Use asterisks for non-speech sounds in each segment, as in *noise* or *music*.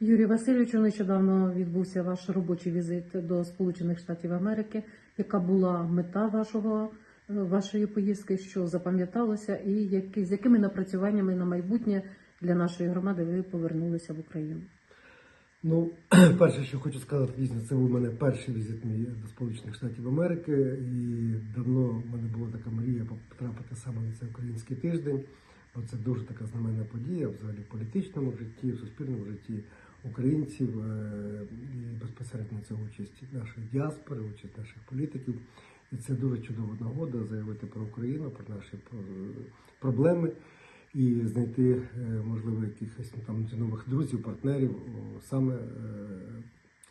Юрій Васильовичу, нещодавно відбувся ваш робочий візит до Сполучених Штатів Америки. Яка була мета вашого е, вашої поїздки? Що запам'яталося, і які з якими напрацюваннями на майбутнє для нашої громади ви повернулися в Україну? Ну, *clears throat* перше, що хочу сказати, дійсно, це був у мене перший візит мій до Сполучених Штатів Америки. І давно в мене була така мрія потрапити саме на цей український тиждень. Бо це дуже така знаменна подія взагалі в політичному житті, в суспільному житті українців е, і безпосередньо це участь нашої діаспори, участь наших політиків. І це дуже чудова нагода заявити про Україну, про наші проблеми і знайти, е, можливо, якихось там нових друзів, партнерів. Саме, е,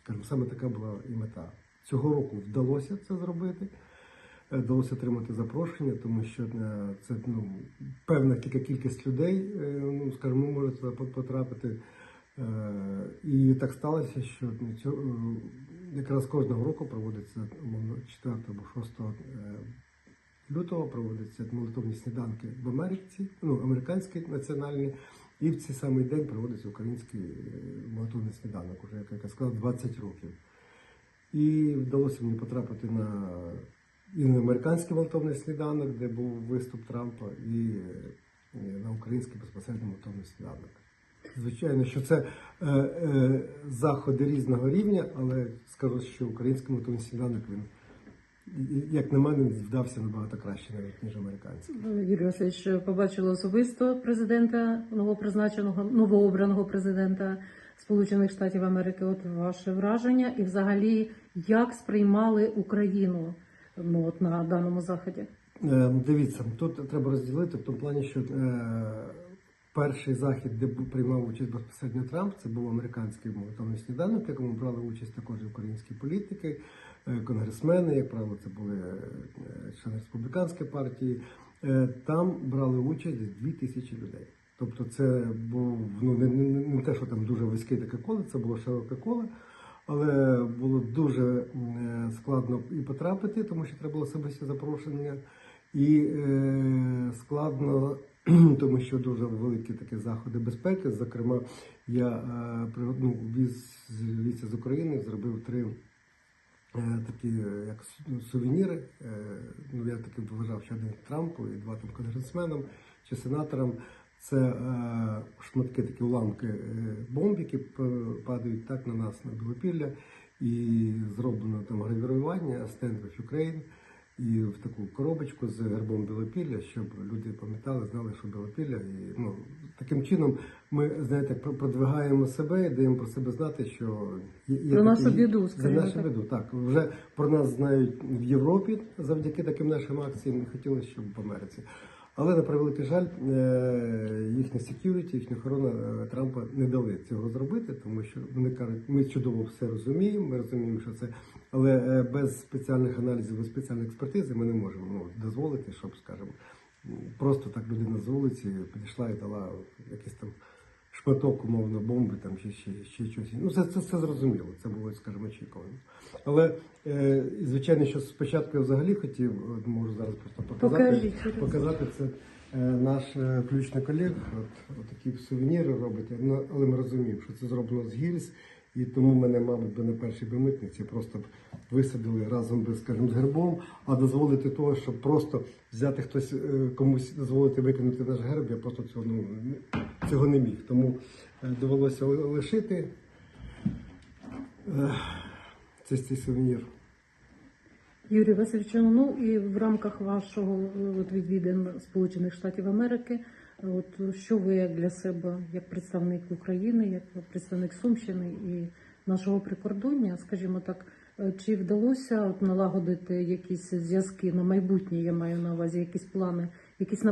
скажімо, саме така була і мета. Цього року вдалося це зробити. Вдалося отримати запрошення, тому що це ну, певна кілька кількість людей, ну скажімо, може потрапити. Е, І так сталося, що е, якраз кожного року проводиться 4 або 6 е, лютого проводяться молитовні сніданки в Америці, ну американські національні, і в цей самий день проводиться український молитовний сніданок, уже як я сказав, 20 років. І вдалося мені потрапити на і американський молитовний сніданок, де був виступ Трампа, і на український безпосередньо молитовний сніданок. Звичайно, що це е, е, заходи різного рівня, але скажу, що український молитовний сніданок він, як на мене, вдався набагато краще навіть ніж американський. Юрій Васильович, побачили особисто президента новопризначеного новообраного президента Сполучених Штатів Америки. От ваше враження, і взагалі як сприймали Україну ну от на даному заході? Е, Дивіться, тут треба розділити в тому плані, що е, перший захід, де приймав участь безпосередньо Трамп, це був американський молитовний сніданок, в якому брали участь також українські політики, е, конгресмени, як правило, це були е, члени республіканської партії. Е, Там брали участь дві тисячі людей. Тобто, це був ну не, не, не те, що там дуже вузьке таке коло, це було широке коло. Але було дуже складно і потрапити, тому що треба було особисті запрошення, і е, складно, *clears throat* тому що дуже великі такі заходи безпеки. Зокрема, я е, ну, віз звідси з України зробив три е, такі е, як ну, сувеніри. Ну, я таки вважав, що один Трампу і два там конгресменам чи сенаторам. Це е, шматки, такі уламки бомб, які падають так на нас на Білопілля, і зроблено там гравірування Stand with Ukraine і в таку коробочку з гербом Білопілля, щоб люди пам'ятали, знали, що Білопілля. І ну таким чином ми знаєте, про- продвигаємо себе і даємо про себе знати, що є, Про нашу біду, за нашу біду. Так вже про нас знають в Європі завдяки таким нашим акціям. Хотілося, щоб в Америці. Але на превеликий жаль, е, їхня security, їхня охорона е, Трампа не дали цього зробити, тому що вони кажуть, ми чудово все розуміємо, ми розуміємо, що це, але е, без спеціальних аналізів, без спеціальної експертизи ми не можемо ну, дозволити, щоб, скажімо, просто так людина з вулиці підійшла і дала якісь там шматок, умовно, бомби там чи ще, ще щось. Ну, це, це, це зрозуміло, це було, скажімо, очікувано. Але, е, звичайно, що спочатку я взагалі хотів, можу зараз просто показати, Покажіть, показати це. е, Наш е, ключний колег, от, от такі сувеніри робить, ну, але ми розуміємо, що це зроблено з гільз, і тому мене, мабуть, би на першій би митниці просто б висадили разом би, скажімо, з гербом, а дозволити того, щоб просто взяти хтось е, комусь дозволити викинути наш герб, я просто цього, ну, не- цього не міг. Тому е, довелося лишити е, цей, цей сувенір. Юрій Васильович, ну і в рамках вашого е, от, відвідин Сполучених Штатів Америки, от що ви як для себе, як представник України, як представник Сумщини і нашого прикордоння, скажімо так, чи вдалося от налагодити якісь зв'язки на майбутнє? Я маю на увазі якісь плани, якісь